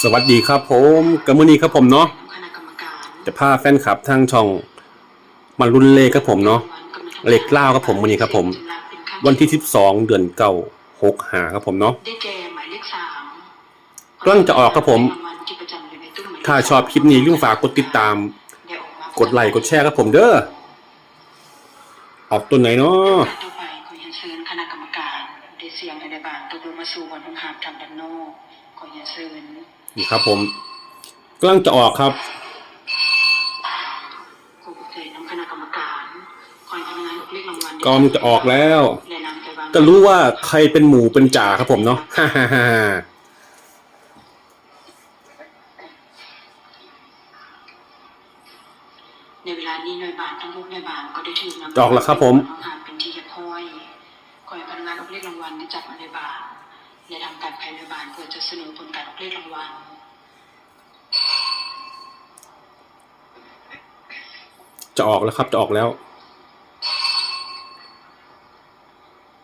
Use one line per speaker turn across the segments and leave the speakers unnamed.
สวัสดีครับผมกัมมือนี้ครับผมเนาะจะพาแฟนคลับทางช่องมารุ่นเลขครับผมเนาะเลขเล่าครับผมวันนี้ครับผม วันที่12เดือนเก้าหกหาครับผมเนาะ
กลขสาม
กำลังจะออกครับผม ถ้าชอบคลิปนี้ลืมฝากกดติดตาม
ก
ดไลค์กดแชร์ครับผมเด้อออกตัวไหนเนาะ
เรียนเชิญคณะกรรมการได้เสียงในบานตกลงมาสู่วันพงหามทำดันโนขอเรียนเชิญ
นี่ครับผมกำลังจะออกครับ
ขอปลุกใจน้ำคณะกรรมการขอให้พนักงานออกเลขรางวัล
กำลังจะออกแล้ว
และนำไปวาง
ก็รู้ว่าใครเป็นหมูเป็นจ่าครับผมเนาะฮ่าฮ่าฮ่า
ในเวลานี้หน่วยบานทั้งลูกหน่วยบานก็ได้ถือนำ
ออกแล้วครับผม
น้องหามเป็นที่เรียบร้อยขอให้พนักงานออกเลขรางวัลได้จัดมาในบาน และทำการภายในบานเพื่อจะเสนอผลการออกเลขรางวัล
จะออกแล้วครับจะออกแล้ว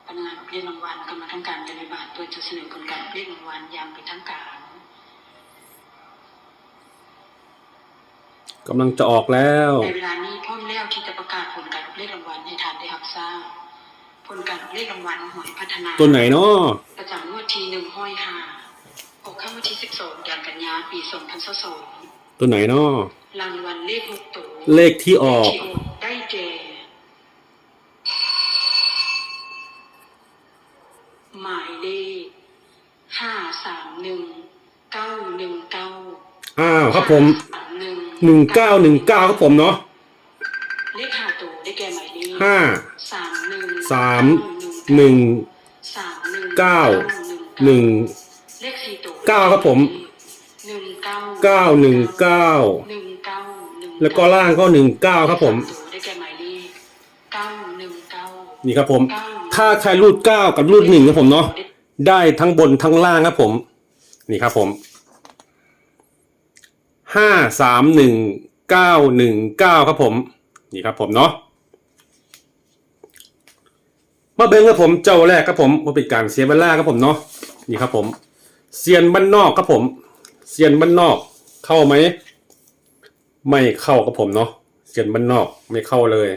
พนักงานออกเลขรางวัลกำลังทำการภายในบานเพื่อจะเสนอผลการออกเลขรางวัลอย่างเป็นทางการ
กำลังจะออกแล้ว
ในเวลานี้พร้อมแล้วที่จะประกาศผลการออกเลขรางวัลให้ทานได้รับทราบผลการออกเลขรางวัลหวยพัฒนา
ตัวไหนเนาะ
ประจำงวด ที่หนึ่งห้อยห้าออกข้างวันที่สิบสองเดือนกันยาปีสองพันสอง
ตัวไหนเนาะ
รางวัลเลขหกตัว
เลขที่ออก
ที่ออกได้แก่หมายเลขห้าสามหนึ่งเก้าหนึ่งเก้า
อ้าวครับผม
หนึ่ง
หนึ่งเก้าหนึ่งเก้าครับผมเนาะ
เลขห้าตัวได้แก่หมายเลข
ห้า
สามหนึ่ง
สามหนึ่ง
สามหนึ่ง
เก้า หนึ่ง
เลขสี่ตัว
เก้าครับผม
หนึ่งเก้า
เก้าหนึ่งเก้า
หนึ่งเก้าหนึ่ง
แล้วก็ล่างก็หนึ่งเก้าครับผม
ได้แก่หมายเลขเก้าหนึ่งเก้า
นี่ครับผม ถ้าใครรูดเก้ากับรูดหนึ่งครับผมเนาะได้ทั้งบนทั้งล่างครับผม นี่ครับผมห้าสามหนึ่งเก้าหนึ่งเก้าครับผม นี่ครับผมเนาะมาเบิ้งครับผมเจ้าแรกครับผมมาเป็นการเสียเวลาครับผมเนาะ นี่ครับผมเซียนบ้านนอกครับผมเซียนบ้านนอกเข้าไหม ไม่เข้าครับผมเนาะเซียนบ้านนอกไม่เข้าเลย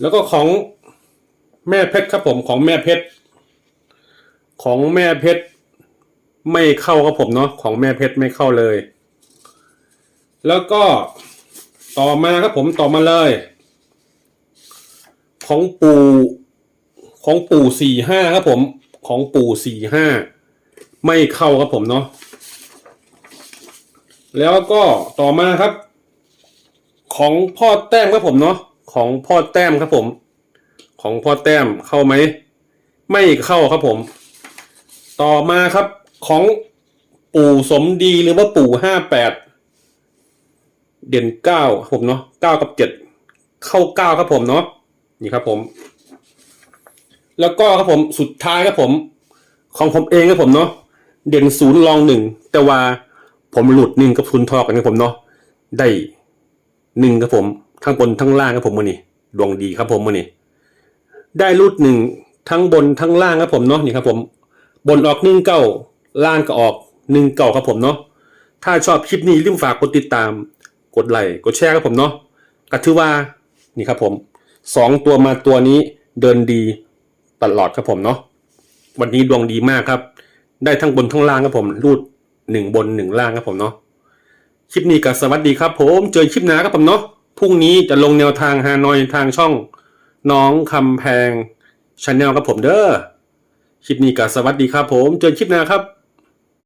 แล้วก็ของแม่เพชรครับผมของแม่เพชรของแม่เพชรไม่เข้าครับผมเนาะของแม่เพชรไม่เข้าเลย แล้วก็ต่อมาครับผมต่อมาเลย ของปู่ของปู่สี่ห้าครับผม ของปู่สี่ห้าไม่เข้าครับผมเนาะแล้วก็ต่อมาครับ ของพ่อแต้มครับผมเนาะของพ่อแต้มครับผม ของพ่อแต้มเข้าไหมไม่เข้าครับผม ต่อมาครับของปู่สมดีหรือว่าปู่ห้าแปดเด่นเก้าผมเนาะเก้ากับเจ็ดเข้าเก้าครับผมเนาะนี่ครับผม แล้วก็ครับผมสุดท้ายครับผม ของผมเองครับผมเนาะเด่นศูนย์รองหนึ่งแต่ว่าผมหลุดหนึ่งกับทุนทอกันครับผมเนาะได้หนึ่งครับผมทั้งบนทั้งล่างครับผมมือนี่ดวงดีครับผมมือนี่ได้รูดหนึ่งทั้งบนทั้งล่างครับผมเนาะนี่ครับผมบนออกหนึ่งเก้าล่างก็ออกหนึ่งเก้าครับผมเนาะถ้าชอบคลิปนี้รีบฝากกดติดตาม กดไลค์กดแชร์ครับผมเนาะก็ถือว่านี่ครับผมสองตัวมาตัวนี้เดินดี ตลอดครับผมเนาะวันนี้ดวงดีมากครับ ได้ทั้งบนทั้งล่างครับผมรูดหนึ่งบนหนึ่งล่างครับผมเนาะคลิปนี้ก็สวัสดีครับ ผมเจอคลิปหน้าครับผมเนาะพรุ่งนี้จะลงแนวทางฮานอยทางช่อง น้องคำแพงชาแนลครับผมเด้อคลิปนี้ก็สวัสดีครับ ผมเจอคลิปหน้าครับ